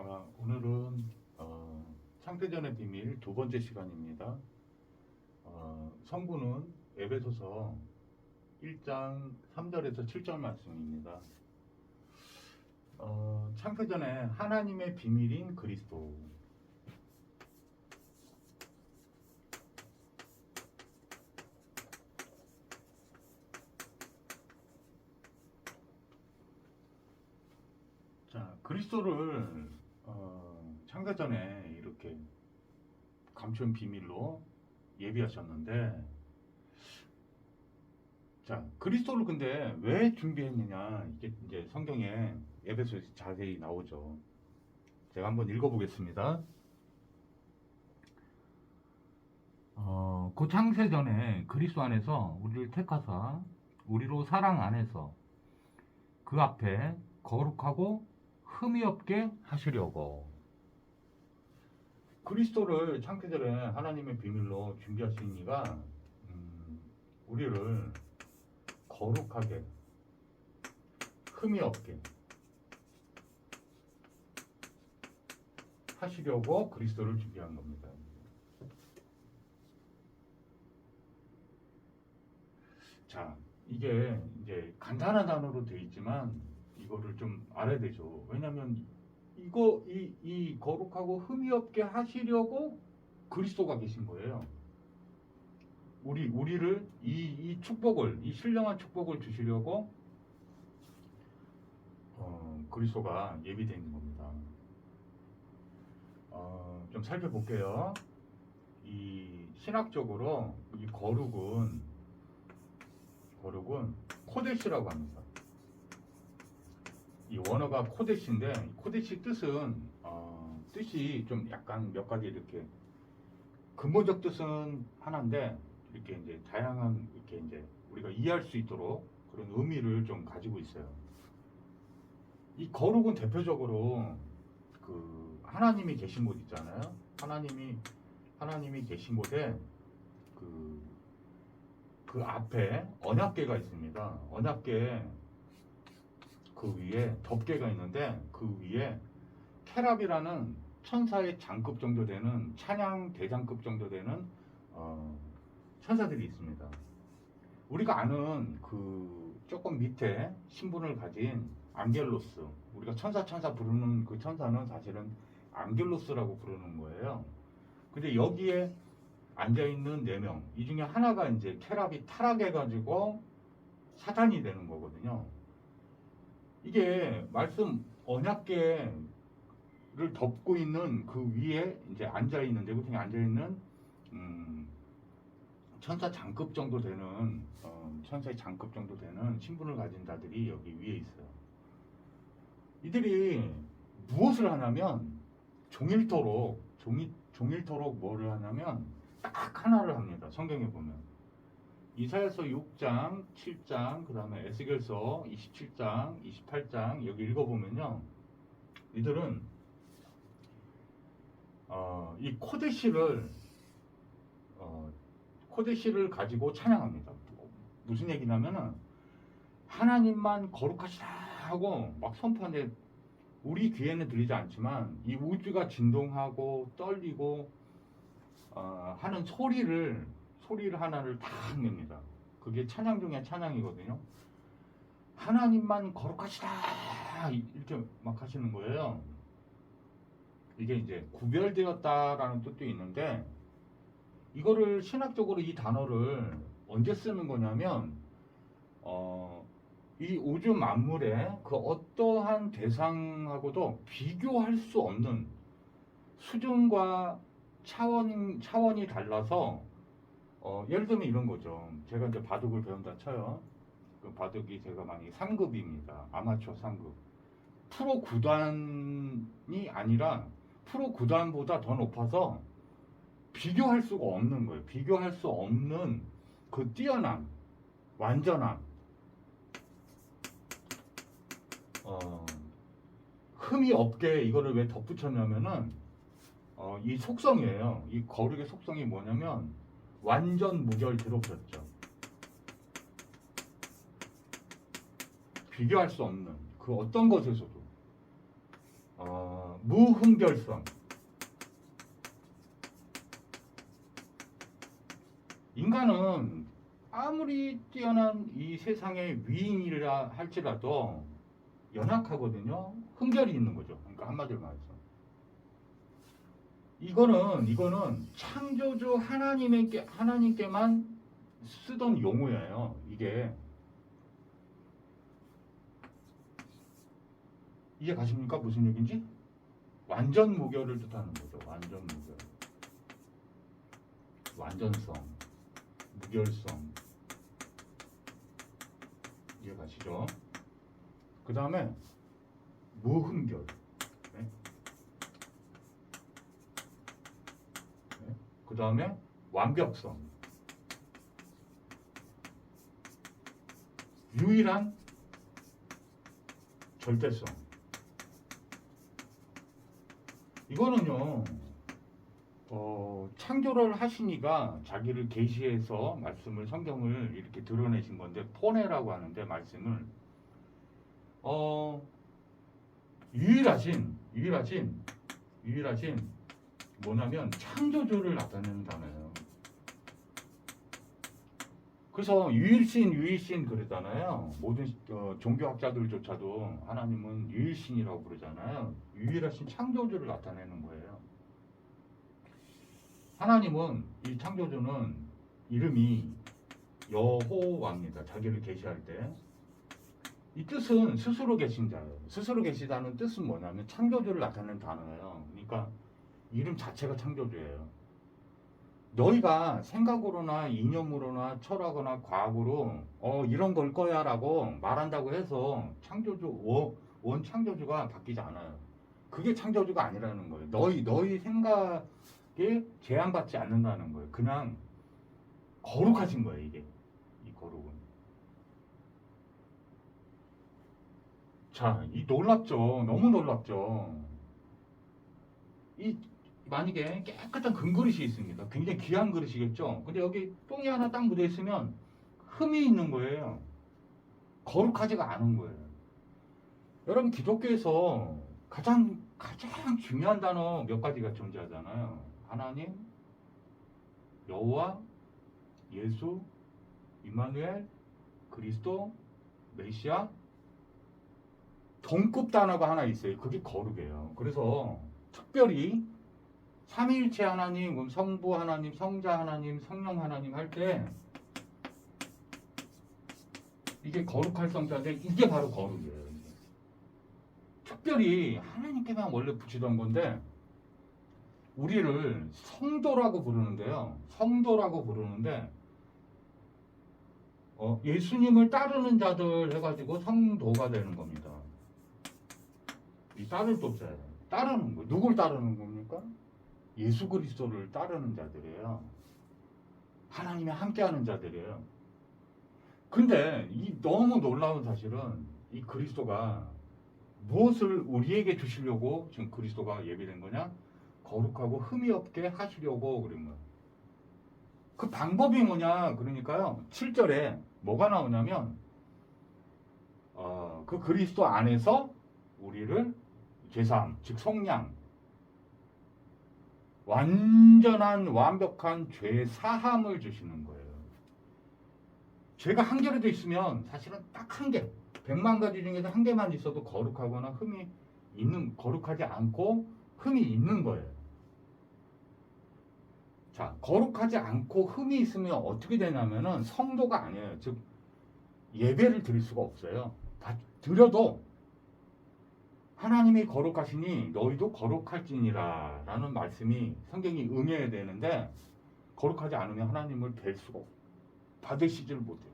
어, 오늘은 어, 창세전의 비밀 두 번째 시간입니다. 어, 성구는 에베소서 1장 3절에서 7절 말씀입니다. 어, 창세전에 하나님의 비밀인 그리스도 자, 그리스도를 어, 창세전에 이렇게 감춘 비밀로 예비하셨는데 자, 그리스도를 근데 왜 준비했느냐? 이게 이제 성경에 에베소에서 자세히 나오죠. 제가 한번 읽어보겠습니다. 어, 그 창세 전에 그리스도 안에서 우리를 택하사 우리로 사랑 안에서 그 앞에 거룩하고 흠이 없게 하시려고 그리스도를 창세전에 하나님의 비밀로 준비하신 이가 음, 우리를 거룩하게 흠이 없게 하시려고 그리스도를 준비한 겁니다. 자, 이게 이제 간단한 단어로 되어 있지만 이거를 좀 알아야 되죠. 왜냐하면 이거 이, 이 거룩하고 흠이 없게 하시려고 그리스도가 계신 거예요. 우리 우리를 이, 이 축복을 이 신령한 축복을 주시려고 어, 그리스도가 예비된 겁니다. 어, 좀 살펴볼게요. 이 신학적으로 이 거룩은 거룩은 코데시라고 합니다. 이 원어가 코데시인데 코데시 뜻은 어, 뜻이 좀 약간 몇 가지 이렇게 근본적 뜻은 하나인데 이렇게 이제 다양한 이렇게 이제 우리가 이해할 수 있도록 그런 의미를 좀 가지고 있어요. 이 거룩은 대표적으로 그 하나님이 계신 곳 있잖아요. 하나님이 하나님이 계신 곳에 그, 그 앞에 언약궤가 있습니다. 언약궤 그 위에 덮개가 있는데 그 위에 캐랍이라는 천사의 장급 정도 되는 찬양 대장급 정도 되는 어, 천사들이 있습니다. 우리가 아는 그 조금 밑에 신분을 가진 안겔로스 우리가 천사 천사 부르는 그 천사는 사실은 안겔로스라고 부르는 거예요. 근데 여기에 앉아 있는 네 명, 이 중에 하나가 이제 캐랍이 타락해 가지고 사탄이 되는 거거든요. 이게 말씀 언약계를 덮고 있는 그 위에 이제 앉아 있는 내구층에 앉아 있는 음, 천사 장급 정도 되는 어, 천사의 장급 정도 되는 신분을 가진 자들이 여기 위에 있어요. 이들이 무엇을 하냐면 종일토록 종이 종일토록 뭐를 하냐면 딱 하나를 합니다. 성경에 보면 이사야서 6장, 7장, 그 다음에 에스겔서 27장, 28장 여기 읽어보면요. 이들은 어, 이 코데시를 어, 코데시를 가지고 찬양합니다. 무슨 얘기냐면은 하나님만 거룩하시다 하고 막 선포하는데 우리 귀에는 들리지 않지만 이 우주가 진동하고 떨리고 어, 하는 소리를 소리를 하나를 다 냅니다. 그게 찬양 중에 찬양이거든요. 하나님만 거룩하시다 이렇게 막 하시는 거예요. 이게 이제 구별되었다라는 뜻도 있는데 이거를 신학적으로 이 단어를 언제 쓰는 거냐면 어, 이 우주 만물의 그 어떠한 대상하고도 비교할 수 없는 수준과 차원 차원이 달라서 어, 예를 들면 이런 거죠. 제가 이제 바둑을 배운다 쳐요. 그 바둑이 제가 많이 상급입니다. 아마추어 상급. 프로 구단이 아니라 프로 구단보다 더 높아서 비교할 수가 없는 거예요. 비교할 수 없는 그 뛰어남, 완전함. 어, 흠이 없게 이거를 왜 덧붙였냐면은 어, 이 속성이에요. 이 거룩의 속성이 뭐냐면 완전 무결드롭혔죠. 비교할 수 없는 그 어떤 것에서도 어, 무흠결성. 인간은 아무리 뛰어난 이 세상의 위인이라 할지라도 연약하거든요. 흠결이 있는 거죠. 그러니까 한마디로 말해서. 이거는 이거는 창조주 하나님께 하나님께만 쓰던 용어예요. 이게 이해 가십니까? 무슨 얘기인지? 완전 무결을 뜻하는 거죠. 완전 무결. 완전성, 무결성. 이해 가시죠? 그 다음에 무흠결. 네? 그 다음에 완벽성. 유일한 절대성. 이거는요, 어, 창조를 하시니까 자기를 계시해서 말씀을 성경을 이렇게 드러내신 건데 포네라고 하는데 말씀을 어, 유일하신 유일하신 유일하신 뭐냐면 창조주를 나타내는 단어예요. 그래서 유일신 유일신 그러잖아요. 모든 어, 종교학자들조차도 하나님은 유일신이라고 부르잖아요. 유일하신 창조주를 나타내는 거예요. 하나님은 이 창조주는 이름이 여호와입니다. 자기를 계시할 때. 이 뜻은 스스로 계신 자예요. 스스로 계시다는 뜻은 뭐냐면 창조주를 나타내는 단어예요. 그러니까 이름 자체가 창조주예요. 너희가 생각으로나 이념으로나 철학거나 과학으로 어 이런 걸 거야라고 말한다고 해서 창조주 원, 원 창조주가 바뀌지 않아요. 그게 창조주가 아니라는 거예요. 너희 너희 생각에 제한받지 않는다는 거예요. 그냥 거룩하신 거예요 이게 이 거룩은. 자, 이 놀랍죠. 너무 놀랍죠. 이 만약에 깨끗한 금그릇이 있습니다. 굉장히 귀한 그릇이겠죠. 근데 여기 똥이 하나 딱 묻어 있으면 흠이 있는 거예요. 거룩하지가 않은 거예요. 여러분 기독교에서 가장 가장 중요한 단어 몇 가지가 존재하잖아요. 하나님, 여호와, 예수, 이마누엘, 그리스도, 메시아, 동급 단어가 하나 있어요. 그게 거룩이에요. 그래서 특별히 삼위일체 하나님, 그럼 성부 하나님, 성자 하나님, 성령 하나님 할 때 이게 거룩할 성자인데 이게 바로 거룩이에요. 특별히 하나님께만 원래 붙이던 건데 우리를 성도라고 부르는데요. 성도라고 부르는데 어, 예수님을 따르는 자들 해가지고 성도가 되는 겁니다. 이 따를 돕자예요. 따르는 거. 누굴 따르는 겁니까? 예수 그리스도를 따르는 자들이에요. 하나님이 함께하는 자들이에요. 근데 이 너무 놀라운 사실은 이 그리스도가 무엇을 우리에게 주시려고 지금 그리스도가 예비된 거냐? 거룩하고 흠이 없게 하시려고 그런 거예요. 그 방법이 뭐냐? 그러니까요. 7절에 뭐가 나오냐면 어, 그 그리스도 안에서 우리를 제사함, 즉 성량, 완전한 완벽한 죄 사함을 주시는 거예요. 죄가 한 개로 있으면 사실은 딱 한 개, 백만 가지 중에서 한 개만 있어도 거룩하거나 흠이 있는 거룩하지 않고 흠이 있는 거예요. 자, 거룩하지 않고 흠이 있으면 어떻게 되냐면은 성도가 아니에요. 즉 예배를 드릴 수가 없어요. 다 드려도 하나님이 거룩하시니 너희도 거룩할지니라 라는 말씀이 성경이 응해야 되는데 거룩하지 않으면 하나님을 뵐 수가 없 받으시지를 못해요.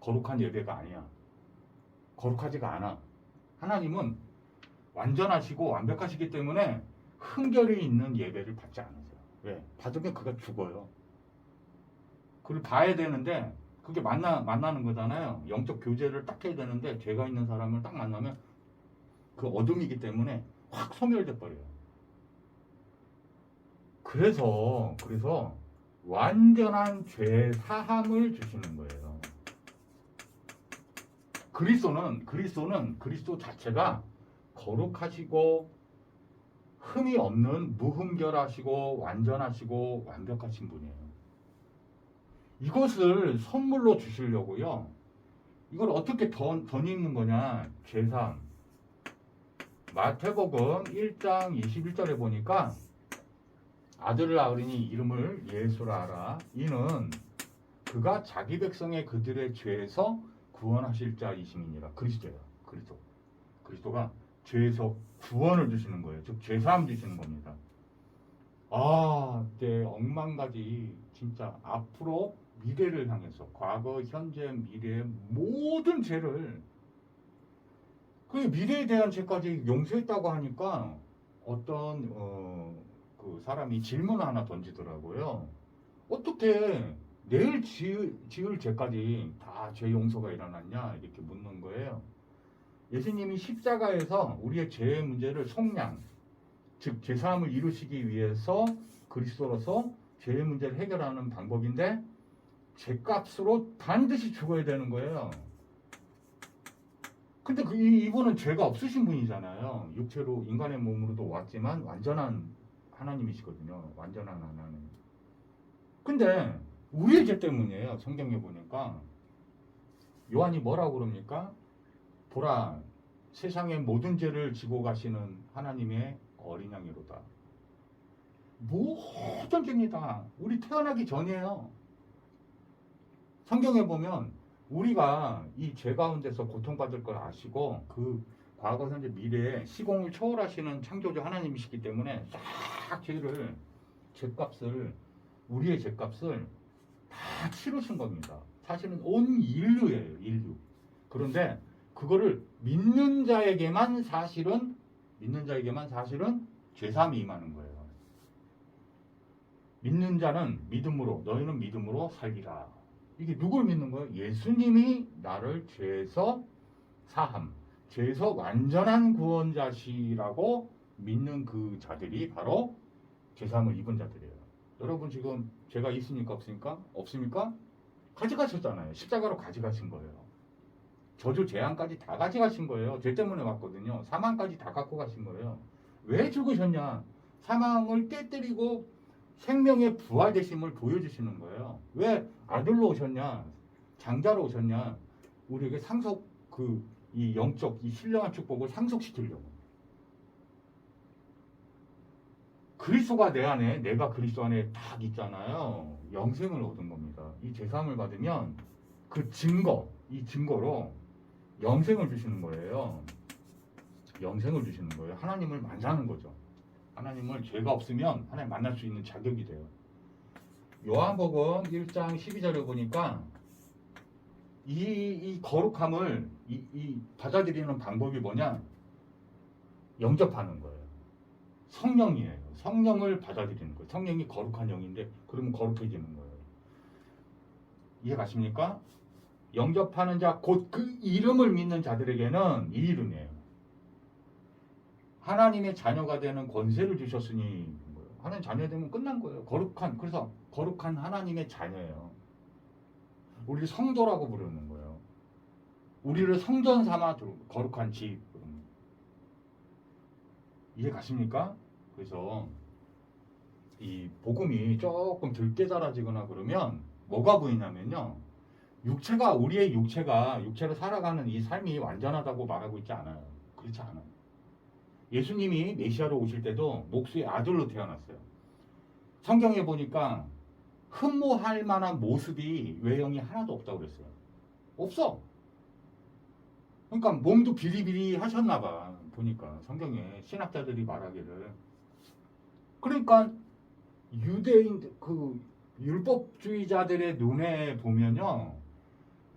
거룩한 예배가 아니야. 거룩하지가 않아. 하나님은 완전하시고 완벽하시기 때문에 흠결이 있는 예배를 받지 않으세요. 왜? 받으면 그가 죽어요. 그걸 봐야 되는데 그게 만나 만나는 거잖아요. 영적 교제를 딱 해야 되는데 죄가 있는 사람을 딱 만나면 그 어둠이기 때문에 확 소멸돼 버려요. 그래서 그래서 완전한 죄 사함을 주시는 거예요. 그리스도는 그리스도는 그리스도 자체가 거룩하시고 흠이 없는 무흠결하시고 완전하시고 완벽하신 분이에요. 이것을 선물로 주시려고요. 이걸 어떻게 덧, 덧입는 거냐? 제3 마태복음 1장 21절에 보니까 아들을 낳으리니 이름을 예수라 하라. 이는 그가 자기 백성의 그들의 죄에서 구원하실 자이심이니라. 그리스도예요. 그리스도. 그리스도가 죄에서 구원을 주시는 거예요. 즉 죄사함 주시는 겁니다. 아, 네, 억만 가지 진짜 앞으로 미래를 향해서 과거, 현재, 미래의 모든 죄를 그 미래에 대한 죄까지 용서했다고 하니까 어떤 어, 그 사람이 질문 하나 던지더라고요. 어떻게 내일 지을, 지을 죄까지 다 죄 용서가 일어났냐 이렇게 묻는 거예요. 예수님이 십자가에서 우리의 죄의 문제를 속량, 즉 죄사함을 이루시기 위해서 그리스도로서 죄의 문제를 해결하는 방법인데 죄값으로 반드시 죽어야 되는 거예요. 근데 그 이- 이분은 죄가 없으신 분이잖아요. 육체로 인간의 몸으로도 왔지만 완전한 하나님이시거든요. 완전한 하나님. 근데 우리의 죄 때문이에요. 성경에 보니까 요한이 뭐라고 그럽니까? 보라 세상의 모든 죄를 지고 가시는 하나님의 어린 양이로다. 모든 죄입니다. 우리 태어나기 전이에요. 성경에 보면 우리가 이 죄 가운데서 고통받을 걸 아시고 그 과거, 현재, 미래에 시공을 초월하시는 창조주 하나님이시기 때문에 싹 죄를 죄값을 우리의 죄값을 다 치르신 겁니다. 사실은 온 인류예요, 인류. 그런데 그거를 믿는 자에게만 사실은 믿는 자에게만 사실은 죄사함이 임하는 거예요. 믿는 자는 믿음으로 너희는 믿음으로 살리라. 이게 누굴 믿는 거예요? 예수님이 나를 죄에서 사함, 죄에서 완전한 구원자시라고 믿는 그 자들이 바로 죄사함을 입은 자들이에요. 여러분 지금 죄가 있습니까 없습니까? 없습니까? 가져가셨잖아요. 십자가로 가져가신 거예요. 저주 재앙까지 다 가져가신 거예요. 죄 때문에 왔거든요. 사망까지 다 갖고 가신 거예요. 왜 죽으셨냐? 사망을 깨뜨리고 생명의 부활되심을 보여주시는 거예요. 왜 아들로 오셨냐? 장자로 오셨냐? 우리에게 상속 그 이 영적 이 신령한 축복을 상속시키려고. 그리스도가 내 안에 내가 그리스도 안에 딱 있잖아요. 영생을 얻은 겁니다. 이 제사함을 받으면 그 증거, 이 증거로 영생을 주시는 거예요. 영생을 주시는 거예요. 하나님을 만나는 거죠. 하나님을 죄가 없으면 하나님 만날 수 있는 자격이 돼요. 요한복음 1장 12절에 보니까 이, 이 거룩함을 이, 이 받아들이는 방법이 뭐냐? 영접하는 거예요. 성령이에요. 성령을 받아들이는 거예요. 성령이 거룩한 영인데 그러면 거룩해지는 거예요. 이해 가십니까? 영접하는 자 곧 그 이름을 믿는 자들에게는 이 이름이에요. 하나님의 자녀가 되는 권세를 주셨으니? 하나님 자녀 되면 끝난 거예요. 거룩한 그래서 거룩한 하나님의 자녀예요. 우리를 성도라고 부르는 거예요. 우리를 성전 삼아 두- 거룩한 집. 이해 가십니까? 그래서 이 복음이 조금 덜 깨달아지거나 그러면 뭐가 보이냐면요. 육체가 우리의 육체가 육체로 살아가는 이 삶이 완전하다고 말하고 있지 않아요. 그렇지 않아요. 예수님이 메시아로 오실 때도 목수의 아들로 태어났어요. 성경에 보니까 흠모할 만한 모습이 외형이 하나도 없다고 그랬어요. 없어. 그러니까 몸도 비리비리 하셨나 봐. 보니까 성경에 신학자들이 말하기를 그러니까 유대인 그 율법주의자들의 눈에 보면요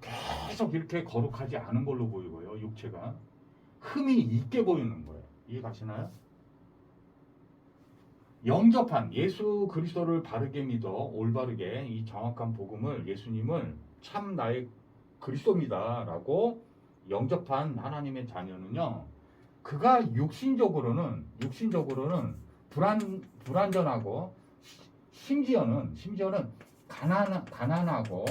계속 이렇게 거룩하지 않은 걸로 보이고요 육체가 흠이 있게 보이는 거예요 이해 가시나요? 영접한 예수 그리스도를 바르게 믿어 올바르게 이 정확한 복음을 예수님을 참 나의 그리스도입니다라고 영접한 하나님의 자녀는요 그가 육신적으로는 육신적으로는 불안 불안전하고 시- 심지어는 심지어는 가난 가난하고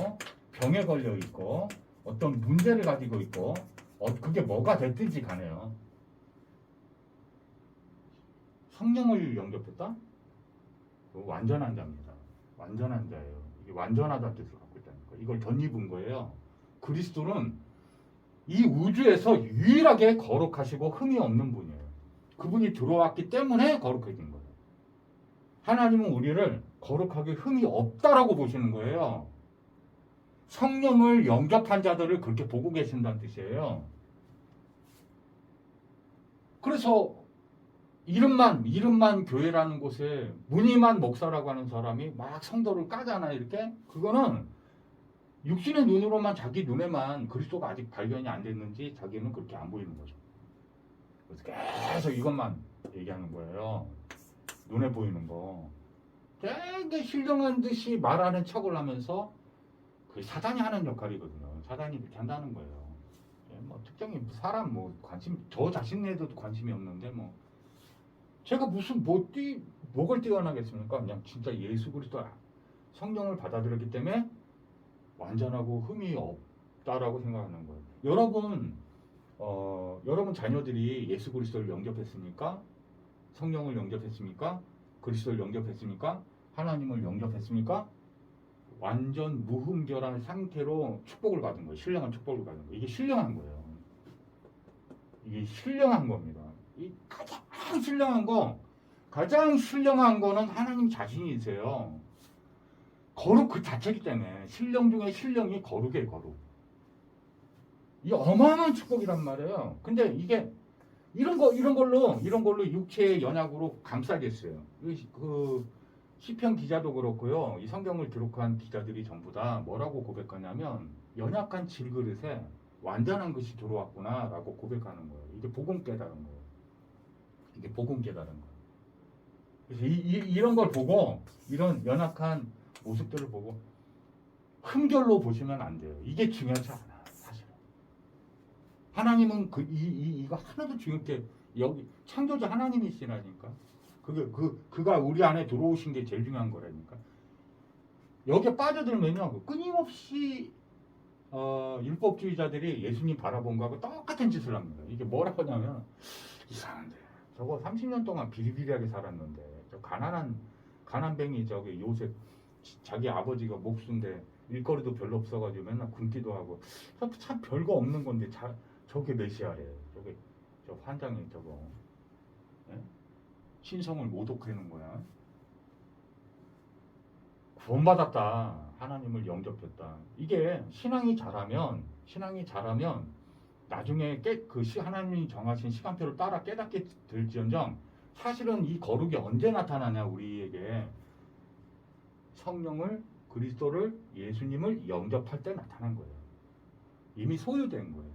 병에 걸려 있고 어떤 문제를 가지고 있고 어, 그게 뭐가 됐든지 간에요. 성령을 영접했다? 그거 완전한 자입니다. 완전한 자예요. 이게 완전하다 뜻을 갖고 있다는 거. 이걸 덧입은 거예요. 그리스도는 이 우주에서 유일하게 거룩하시고 흠이 없는 분이에요. 그분이 들어왔기 때문에 거룩해진 거예요. 하나님은 우리를 거룩하게 흠이 없다라고 보시는 거예요. 성령을 영접한 자들을 그렇게 보고 계신다는 뜻이에요. 그래서 이름만 이름만 교회라는 곳에 문희만 목사라고 하는 사람이 막 성도를 까잖아 이렇게 그거는 육신의 눈으로만 자기 눈에만 그리스도가 아직 발견이 안 됐는지 자기는 그렇게 안 보이는 거죠. 그래서 계속 이것만 얘기하는 거예요. 눈에 보이는 거. 되게 신령한 듯이 말하는 척을 하면서 그 사단이 하는 역할이거든요. 사단이 이렇게 한다는 거예요. 예, 뭐 특정히 사람 뭐 관심 저 자신에도 관심이 없는데 뭐 제가 무슨 뭐 뛰, 뭐를 뛰어나겠습니까? 그냥 진짜 예수 그리스도 성령을 받아들였기 때문에 완전하고 흠이 없다라고 생각하는 거예요. 여러분 어, 여러분 자녀들이 예수 그리스도를 영접했습니까? 성령을 영접했습니까? 그리스도를 영접했습니까? 하나님을 영접했습니까? 완전 무흠결한 상태로 축복을 받은 거예요. 신령한 축복을 받은 거예요. 이게 신령한 거예요. 이게 신령한 겁니다. 이 가장 신령한 거, 가장 신령한 거는 하나님 자신이세요. 거룩 그 자체이기 때문에 신령 중에 신령이 거룩이에요, 거룩. 이 어마어마한 축복이란 말이에요. 근데 이게 이런 거 이런 걸로 이런 걸로 육체의 연약으로 감싸겠어요. 이- 그 시편 기자도 그렇고요. 이 성경을 기록한 기자들이 전부 다 뭐라고 고백하냐면 연약한 질그릇에 완전한 것이 들어왔구나라고 고백하는 거예요. 이게 복음 깨달은 거예요. 이게 복음 깨달은 거예요. 그래서 이, 런걸 보고 이런 연약한 모습들을 보고 흠결로 보시면 안 돼요. 이게 중요하지 않아 사실. 하나님은 그 이 이, 이거 하나도 중요하게 여기 창조자 하나님이시라니까. 그게 그 그가 우리 안에 들어오신 게 제일 중요한 거라니까. 여기에 빠져들면요 끊임없이 어, 율법주의자들이 예수님 바라본 거하고 똑같은 짓을 합니다. 이게 뭐라고 하냐면 이상한데 저거 30년 동안 비리비리하게 살았는데 저 가난한 가난뱅이 저기 지- 자기 아버지가 목수인데 일거리도 별로 없어가지고 맨날 굶기도 하고. 참- 참 별거 없는 건데 자, 저게 메시아래 저게 저 환장이 저거 예? 신성을 모독하는 거야. 구원받았다. 하나님을 영접했다. 이게 신앙이 잘하면 신앙이 잘하면 나중에 깨, 그 시, 하나님이 정하신 시간표를 따라 깨닫게 될지언정 사실은 이 거룩이 언제 나타나냐 우리에게 성령을 그리스도를 예수님을 영접할 때 나타난 거예요. 이미 소유된 거예요.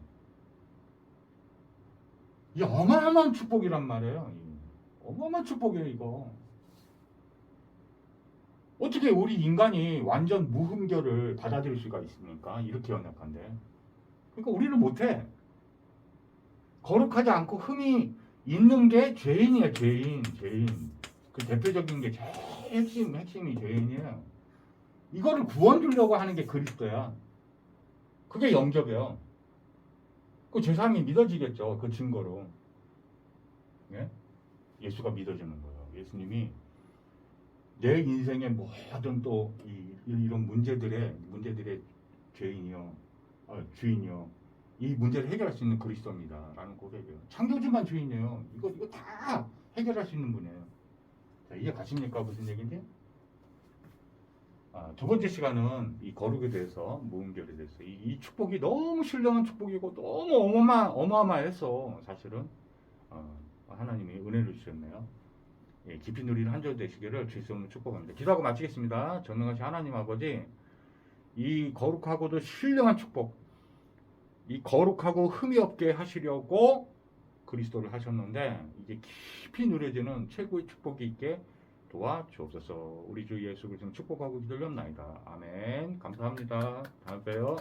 이 어마어마한 축복이란 말이에요. 이 어마어마한 축복이에요 이거. 어떻게 우리 인간이 완전 무흠결을 받아들일 수가 있습니까? 이렇게 연약한데. 그러니까 우리는 못해. 거룩하지 않고 흠이 있는 게 죄인이에요, 죄인, 죄인. 그 대표적인 게 제일 핵심, 핵심이 죄인이에요. 이거를 구원 주려고 하는 게 그리스도야. 그게 영접이에요. 그 제사함이 믿어지겠죠, 그 증거로. 예? 예수가 믿어지는 거예요. 예수님이 내 인생의 모든 또 이, 이런 문제들의 문제들의 죄인이요, 아, 주인이요. 이 문제를 해결할 수 있는 그리스도입니다라는 고백이에요. 창조주만 주인이에요. 이거 이거 다 해결할 수 있는 분이에요. 자, 이해 가십니까 무슨 얘기인지? 아, 두 번째 시간은 이 거룩에 대해서 무음결에 대해서 이, 이 축복이 너무 신령한 축복이고 너무 어마어마 어마어마해서 사실은 어, 하나님이 은혜를 주셨네요. 예, 깊이 누리는 한절 되시기를 줄수 없는 축복합니다. 기도하고 마치겠습니다. 전능하신 하나님 아버지 이 거룩하고도 신령한 축복 이 거룩하고 흠이 없게 하시려고 그리스도를 하셨는데 이제 깊이 누려지는 최고의 축복이 있게 도와주옵소서. 우리 주 예수 그리스도 축복하고 기도를 합나이다. 아멘. 감사합니다. 다음에 봬요